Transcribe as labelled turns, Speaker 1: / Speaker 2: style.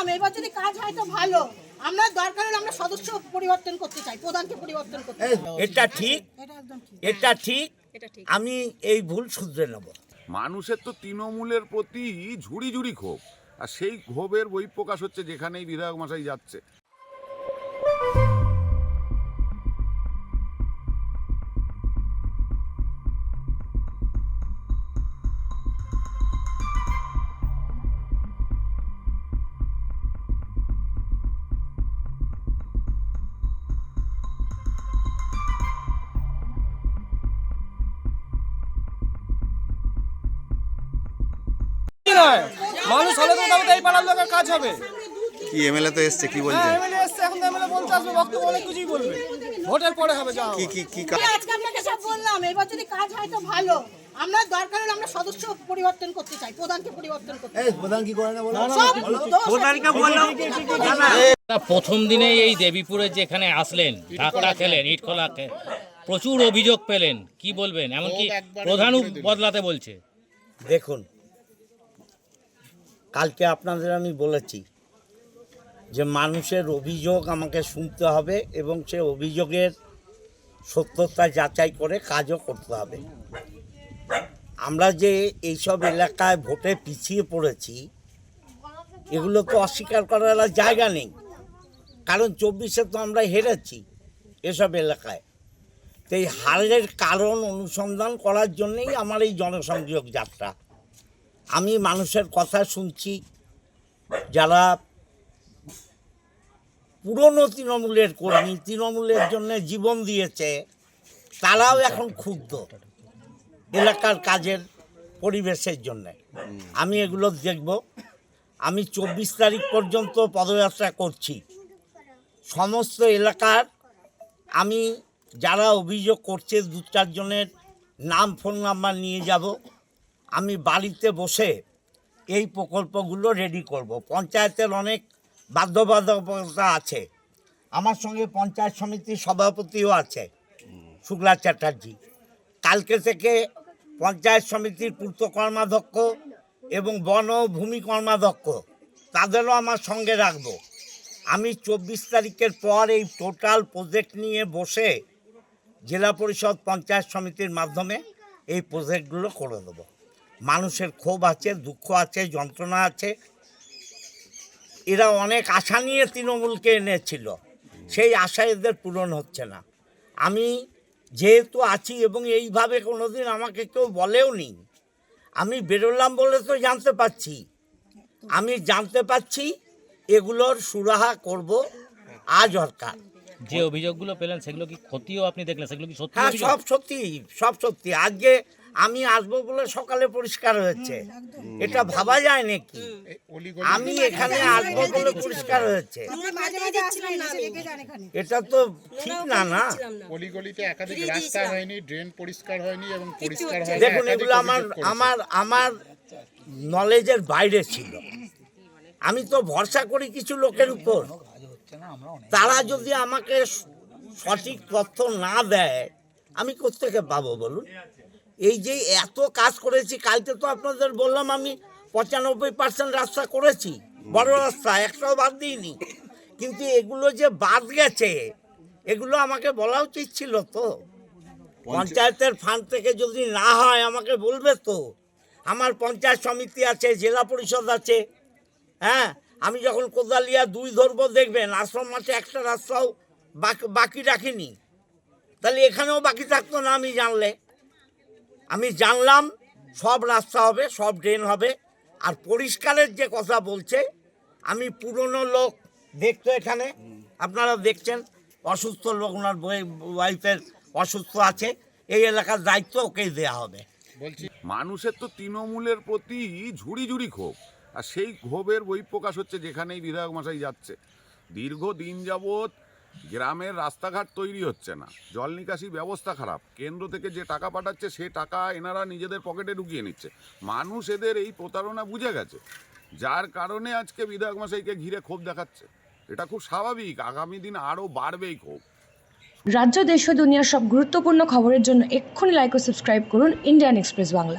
Speaker 1: বললাম এবার যদি কাজ হয় তো ভালো। আমরা দরকার হলে আমরা সদস্য পরিবর্তন করতে চাই প্রধানকে পরিবর্তন করতে
Speaker 2: এটা ঠিক।
Speaker 1: এটা ঠিক
Speaker 2: এটা ঠিক। আমি এই ভুল শুধরে নেব।
Speaker 3: মানুষের তো তৃণমূলের প্রতি ঝুড়ি ঝুড়ি ক্ষোভ আর সেই ক্ষোভের বহিঃপ্রকাশ হচ্ছে যেখানেই বিধায়ক মশাই যাচ্ছে।
Speaker 4: নয় মানুষ হলে তো তবে এই পাড়ার লোকের কাজ হবে।
Speaker 5: কি এমএলএ তো এসছে কি বলছে?
Speaker 4: এমএলএ এসছে এখন এমএলএ বলতে আসবে বক্তব্য অনেক কিছুই বলবে। ভোটের পরে হবে যা
Speaker 5: কি কি কি
Speaker 1: আজকে আপনাকে সব বললাম এবার যদি কাজ হয় তো ভালো। আমরা দরকার হলে আমরা সদস্য পরিবর্তন করতে চাই প্রধানকে পরিবর্তন করতে চাই।
Speaker 2: প্রধান কি করে না বলো? প্রধানকে বললাম
Speaker 6: প্রথম দিনেই এই দেবীপুরে যেখানে আসলেন ধাক্কা খেলেন ইটখোলা প্রচুর অভিযোগ পেলেন কি বলবেন? এমনকি প্রধান বদলাতে বলছে।
Speaker 2: দেখুন কালকে আপনাদের আমি বলেছি যে মানুষের অভিযোগ আমাকে শুনতে হবে এবং সে অভিযোগের সত্যতা যাচাই করে কাজও করতে হবে। আমরা যে এইসব এলাকায় ভোটে পিছিয়ে পড়েছি, এগুলো তো অস্বীকার করার জায়গা নেই। কারণ চব্বিশে তো আমরা হেরেছি এসব এলাকায়। তো এই হারের কারণ অনুসন্ধান করার জন্যেই আমার এই জনসংযোগ যাত্রা। আমি মানুষের কথা শুনছি, যারা পুরনো তৃণমূলের কর্মী, তৃণমূলের জন্য জীবন দিয়েছে, তারাও এখন ক্ষুব্ধ এলাকার কাজের পরিবেশের জন্য। আমি এগুলো দেখব। আমি চব্বিশ তারিখ পর্যন্ত পদযাত্রা করছি। সমস্ত এলাকার আমি যারা অভিযোগ করছে দু চারজনের নাম, ফোন নাম্বার নিয়ে যাব। আমি বাড়িতে বসে এই প্রকল্পগুলো রেডি করব। পঞ্চায়েতের অনেক বাধ্যবাধকতা আছে। আমার সঙ্গে পঞ্চায়েত সমিতির সভাপতিও আছে শুক্লা চ্যাটার্জি। কালকে থেকে পঞ্চায়েত সমিতির পূর্ত কর্মাধ্যক্ষ এবং বন ও ভূমি কর্মাধ্যক্ষ, তাদেরও আমার সঙ্গে রাখব। আমি চব্বিশ তারিখের পর এই টোটাল প্রজেক্ট নিয়ে বসে জেলা পরিষদ পঞ্চায়েত সমিতির মাধ্যমে এই প্রজেক্টগুলো করে দেবো। মানুষের ক্ষোভ আছে, দুঃখ আছে, যন্ত্রণা আছে। এরা অনেক আশা নিয়ে তৃণমূলকে এনেছিল। সেই আশা এদের পূরণ হচ্ছে না। আমি যেহেতু আছি এবং এইভাবে কোনোদিন আমাকে কেউ বলেও নি, আমি বেরোলাম বলে তো জানতে পারছি। আমি জানতে পারছি এগুলোর সুরাহা করব আজ হরকার
Speaker 6: যে অভিযোগগুলো পেলেন সেগুলো কি ক্ষতিও আপনি দেখলেন? সেগুলো কি সত্যি
Speaker 2: হ্যাঁ সব সত্যি সব সত্যি। আজকে আমি আসব বলে সকালে পরিষ্কার হয়েছে। এটা ভাবা যায় নাকি? আমি এখানে আসব বলে পরিষ্কার হয়েছে। এটা তো ঠিক না না
Speaker 7: অলিগলিতে একাধিক রাস্তা হয়নি ড্রেন পরিষ্কার হয়নি এবং পরিষ্কার হয়নি
Speaker 2: দেখুন এগুলো আমার আমার আমার নলেজের বাইরে ছিল। আমি তো ভরসা করি কিছু লোকের উপর। তারা যদি আমাকে সঠিক তথ্য না দেয় আমি কোথেকে পাবো বলুন? এই যে এত কাজ করেছি কালকে তো আপনাদের বললাম আমি পঁচানব্বই পার্সেন্ট রাস্তা করেছি বড় রাস্তা একটাও বাদ দিইনি। কিন্তু এগুলো যে বাদ গেছে এগুলো আমাকে বলা উচিত ছিল তো। পঞ্চায়েতের ফান্ড থেকে যদি না হয় আমাকে বলবে তো। আমার পঞ্চায়েত সমিতি আছে জেলা পরিষদ আছে হ্যাঁ? আমি যখন কোদালিয়া দুই ধরবো দেখবেন, আশ্রম মাঠে একটা রাস্তাও বাকি রাখিনি। তাহলে এখানেও বাকি থাকতো না আমি জানলে। আমি জানলাম, সব রাস্তা হবে, সব ড্রেন হবে। আর পরিষ্কারের যে কথা বলছে, আমি পুরনো লোক দেখতো এখানে আপনারা দেখছেন, অসুস্থ লোক, ওনার ওয়াইফের অসুস্থ আছে, এই এলাকার দায়িত্ব ওকেই দেওয়া হবে।
Speaker 7: বলছি
Speaker 3: মানুষের তো তৃণমূলের প্রতি ঝুড়ি ঝুড়ি ক্ষোভ। আর সেই ক্ষোভের বহিঃপ্রকাশ হচ্ছে যেখানেই বিধায়ক মশাই যাচ্ছে। দীর্ঘ দিন যাবৎ গ্রামের রাস্তাঘাট তৈরি হচ্ছে না। জল নিকাশি ব্যবস্থা খারাপ। কেন্দ্র থেকে যে টাকা পাঠাচ্ছে, সে টাকা এনারা নিজেদের পকেটে ঢুকিয়ে নিচ্ছে। মানুষ এদের এই প্রতারণা বুঝে গেছে। যার কারণে আজকে বিধায়ক মশাইকে ঘিরে ক্ষোভ দেখাচ্ছে। এটা খুব স্বাভাবিক। আগামী দিন আরও বাড়বেই ক্ষোভ।
Speaker 8: রাজ্য, দেশ ও দুনিয়ার সব গুরুত্বপূর্ণ খবরের জন্য এক্ষুনি লাইক ও সাবস্ক্রাইব করুন। Indian Express Bangla.